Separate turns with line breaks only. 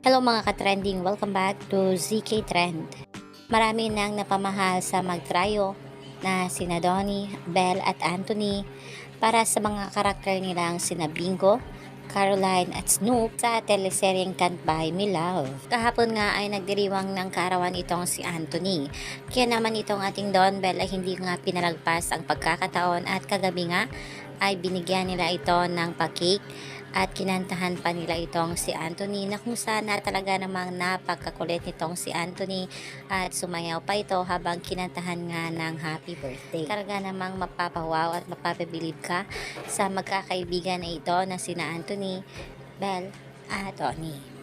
Hello mga ka-trending, welcome back to ZK Trend. Marami nang napamahal sa magtrayo na sina Donnie, Belle at Anthony para sa mga karakter nilang sina Bingo, Caroline at Snoop sa teleseryeng Can't Buy Me Love. Kahapon nga ay nagdiriwang ng kaarawan itong si Anthony. Kaya naman itong ating Don Bell ay hindi nga pinalagpas ang pagkakataon at kagabi nga ay binigyan nila ito ng pakik at kinantahan pa nila itong si Anthony na kung sana talaga namang napagkakulit nitong si Anthony at sumayaw pa ito habang kinantahan nga ng happy birthday. Talaga namang mapapawaw at mapapabilib ka sa magkakaibigan na ito na sina Anthony, Belle at Tony.